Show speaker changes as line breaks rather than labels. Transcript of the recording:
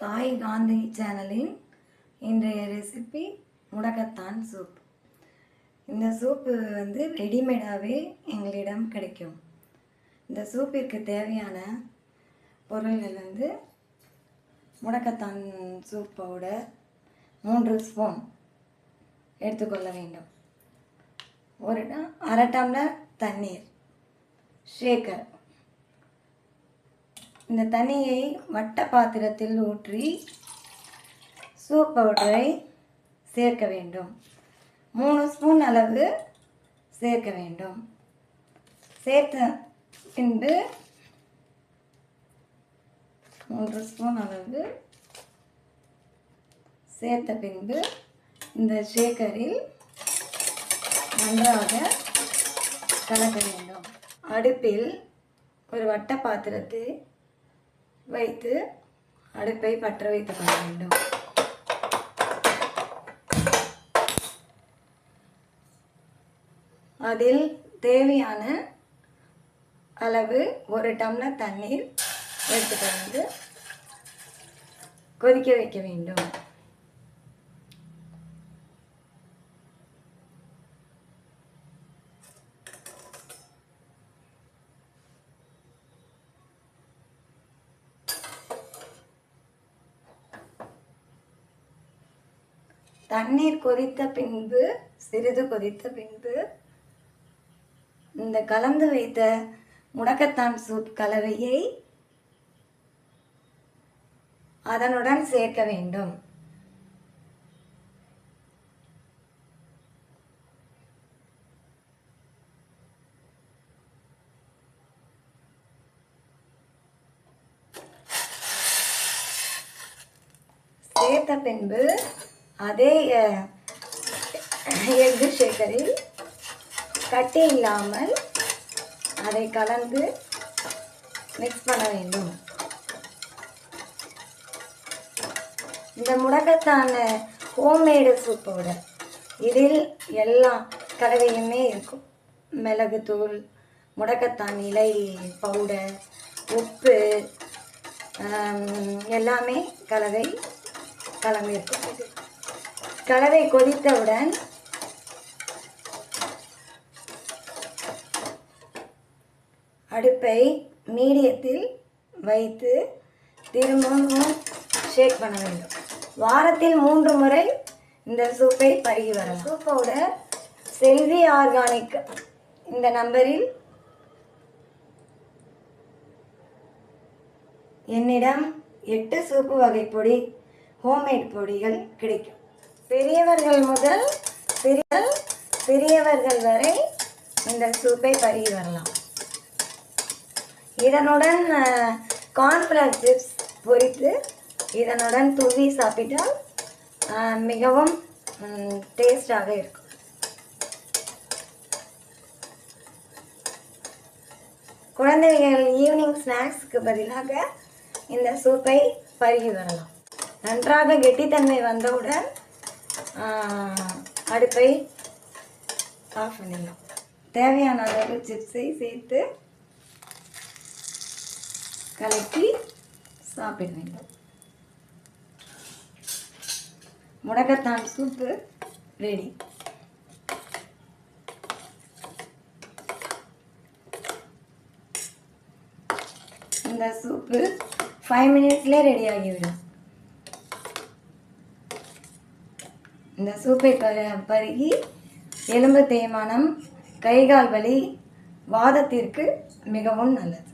தாய் காந்தி சேனலின் இன்றைய ரெசிபி முடக்கத்தான் சூப் இந்த சூப்பு வந்து ரெடிமேடாகவே எங்களிடம் கிடைக்கும். இந்த சூப்பிற்கு தேவையான பொருள்கள் வந்து முடக்கத்தான் சூப் பவுடர் மூன்று ஸ்பூன் எடுத்துக்கொள்ள வேண்டும். ஒரு அரை டம்ளர் தண்ணீர் ஷேக்கர் இந்த தண்ணியை வட்ட பாத்திரத்தில் ஊற்றி சூப் பவுடரை சேர்க்க வேண்டும். மூணு ஸ்பூன் அளவு சேர்க்க வேண்டும். சேர்த்த பின்பு மூன்று ஸ்பூன் அளவு சேர்த்த பின்பு இந்த ஷேக்கரில் நன்றாக கலக்க வேண்டும். அடுப்பில் ஒரு வட்ட பாத்திரத்தை வைத்து அடுப்பை பற்ற வைத்துக் கொள்ள வேண்டும். அதில் தேவையான அளவு ஒரு டம்ளர் தண்ணீர் எடுத்துக்கொண்டு கொதிக்க வைக்க வேண்டும். தண்ணீர் கொதித்த பின்பு சிறிது கொதித்த பின்பு இந்த கலந்து வைத்த முடக்கத்தான் சூப் கலவையை அதனுடன் சேர்க்க வேண்டும். சேர்த்த பின்பு அதே எஃகு ஷேக்கரில் கட்டி இல்லாமல் அதை கலந்து மிக்ஸ் பண்ண வேண்டும். இந்த முடக்கத்தான ஹோம்மேடு சூப்போட இதில் எல்லா கலவையுமே இருக்கும். மிளகுத்தூள் முடக்கத்தான் இலை பவுடர் உப்பு எல்லாமே கலவை கலந்து இருக்கும். கலவை கொதித்தவுடன் அடுப்பை மீடியத்தில் வைத்து திரும்பவும் ஷேக் பண்ண வேண்டும். வாரத்தில் மூன்று முறை இந்த சூப்பை பருகி வரலாம். சூப்போட செல்வி ஆர்கானிக் இந்த நம்பரில் என்னிடம் எட்டு சூப்பு வகை பொடி ஹோம்மேட் பொடிகள் கிடைக்கும். பெரியவர்கள் முதல் சிறிய சிறியவர்கள் வரை இந்த சூப்பை பருகி வரலாம். இதனுடன் கார்ன்ஃப்ளவர் சிப்ஸ் பொரித்து இதனுடன் தூவி சாப்பிட்டால் மிகவும் டேஸ்டாக இருக்கும். குழந்தைகள் ஈவினிங் ஸ்நாக்ஸ்க்கு பதிலாக இந்த சூப்பை பருகி வரலாம். நன்றாக கெட்டித்தன்மை வந்தவுடன் அடுப்பை ஆஃப் பண்ணிடலாம். தேவையான அளவு சிப்ஸை சேர்த்து கலக்கி சாப்பிட வேண்டும் முடக்கத்தான் சூப்பு ரெடி இந்த சூப்பு ஃபைவ் மினிட்ஸ்லேயே ரெடி ஆகிவிடும். இந்த சூப்பை க பருகி எலும்பு தேய்மானம் கைகால் வலி வாதத்திற்கு மிகவும் நல்லது.